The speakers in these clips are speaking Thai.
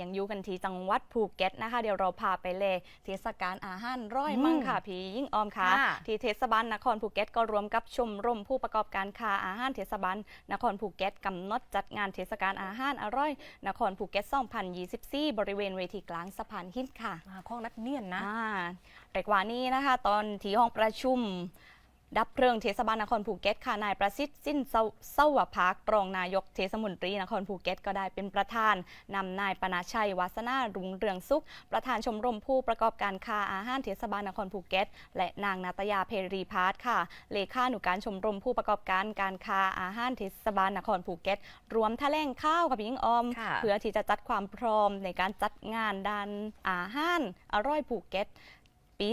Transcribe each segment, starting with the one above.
ยังอยู่กันที่จังหวัดภูเก็ตนะคะ เดี๋ยวเราพาไปเลยเทศกาลอาหารร้อยมั่งค่ะพี่ยิ่งออมค่ะ ค่ะที่เทศบาลนครภูเก็ตก็รวมกับชมรมผู้ประกอบการค้าอาหารเทศบาลนครภูเก็ตกำหนดจัดงานเทศกาลอาหารอร่อย นครภูเก็ต 2024 บริเวณเวทีกลางสะพานหินค่ะมาข้องนัดเนียนนะ อ่าเรียกว่านี้นะคะ ตอนที่ห้องประชุม ดับเพลิงเทศบาลนครภูเก็ตค่ะนายประสิทธิ์สิ้นเศร้าเศร้าวพักรองนายกเทศมนตรีนครภูเก็ตก็ได้เป็นประธานนำนายปนาชัยวาสนารุงเรืองสุข ประธานชมรมผู้ประกอบการค้าอาหารเทศบาลนครภูเก็ต และนางนาตยาเพรีพาร์ทค่ะ เลขาหนุการชมรมผู้ประกอบการการค้าอาหารเทศบาลนครภูเก็ต รวมแถลงข้าวกับพี่ยิงออมค่ะเพื่อที่จะจัดความพร้อมในการจัดงานด้านอาหารอร่อยภูเก็ต ปี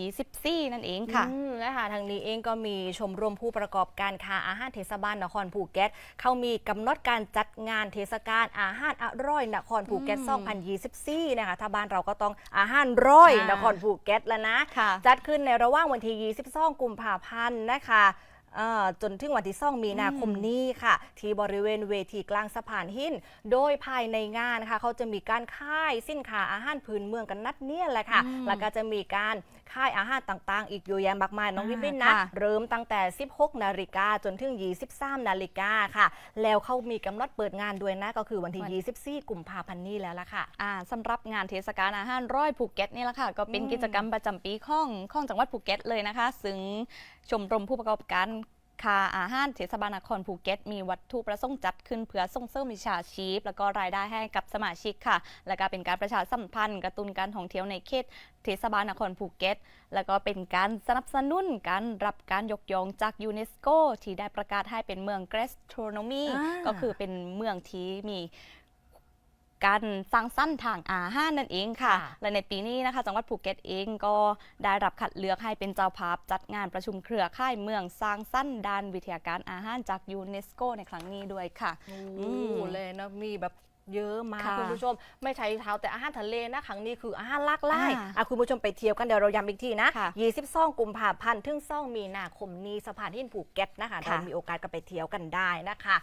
2024 นั่นเองค่ะอืมและค่ะทางนี้เองก็มีชมรมผู้ประกอบการค้าอาหารเทศบาลนครภูเก็ตเขามีกำหนดการจัดงานเทศกาลอาหารอร่อยนครภูเก็ตอืม2024 นะคะถ้าบ้านเราก็ต้องอาหารร้อยอ่านนครภูเก็ตแล้วนะค่ะจัดขึ้นในระหว่างวันที่ 22 กุมภาพันธ์นะคะเอ่อ จนถึงวันที่2มีนาคมนี้ค่ะ ที่บริเวณเวทีกลางสะพานหิน โดยภายในงานนะคะเขาจะมีการค่ายสินค้าอาหารพื้นเมืองกันนัดเนี่ยแหละค่ะอืมแล้วก็จะมีการค่ายอาหารต่างๆ อีกเยอะแยะมากมายน้องอ่าวิบินนะค่ะเริ่มตั้งแต่ 16 นาฬิกาจนถึง 23 นาฬิกาค่ะ แล้วเขามีกำหนดเปิดงานด้วยนะ ก็คือวันที่ 24 กุมภาพันธ์นี้แล้วล่ะค่ะอ่าสำหรับงานเทศกาลอาหารร้อยภูเก็ตนี่แหละค่ะ ก็เป็นอืมกิจกรรมประจำปีของของจังหวัดภูเก็ตเลยนะคะ ซึ่งชมรมผู้ประกอบการค้าอาหารเทศบาลนครภูเก็ต มีวัตถุประสงค์จัดขึ้นเพื่อส่งเสริมวิชาชีพ แล้วก็รายได้ให้กับสมาชิกค่ะ และก็เป็นการประชาสัมพันธ์กระตุ้นการท่องเที่ยวในเขตเทศบาลนครภูเก็ต แล้วก็เป็นการสนับสนุนการรับการยกย่องจากยูเนสโกที่ได้ประกาศให้เป็นเมืองเกรสโทรโนมีอ่าก็คือเป็นเมืองที่มี การสร้างสั้นทางอาหารนั่นเองค่ะค่ะ และในปีนี้นะคะจังหวัดภูเก็ตเองก็ได้รับคัดเลือกให้เป็นเจ้าภาพจัดงานประชุมเครือข่ายเมืองสร้างสั้นด้านวิทยาการอาหารจากยูเนสโกในครั้งนี้ด้วยค่ะโอ้อืมเลยนะมีแบบเยอะมากค่ะคุณผู้ชม ไม่ใช่เท้าแต่อาหารทะเลนะครั้งนี้คืออาหารหลากหลายอ่าอะคุณผู้ชมไปเที่ยวกันเดี๋ยวเราย้ำอีกทีนะค่ะ22กุมภาพันธ์ถึง2มีนาคมนี้สะพานหินภูเก็ตนะคะค่ะเรามีโอกาสก็ไปเที่ยวกันได้นะคะ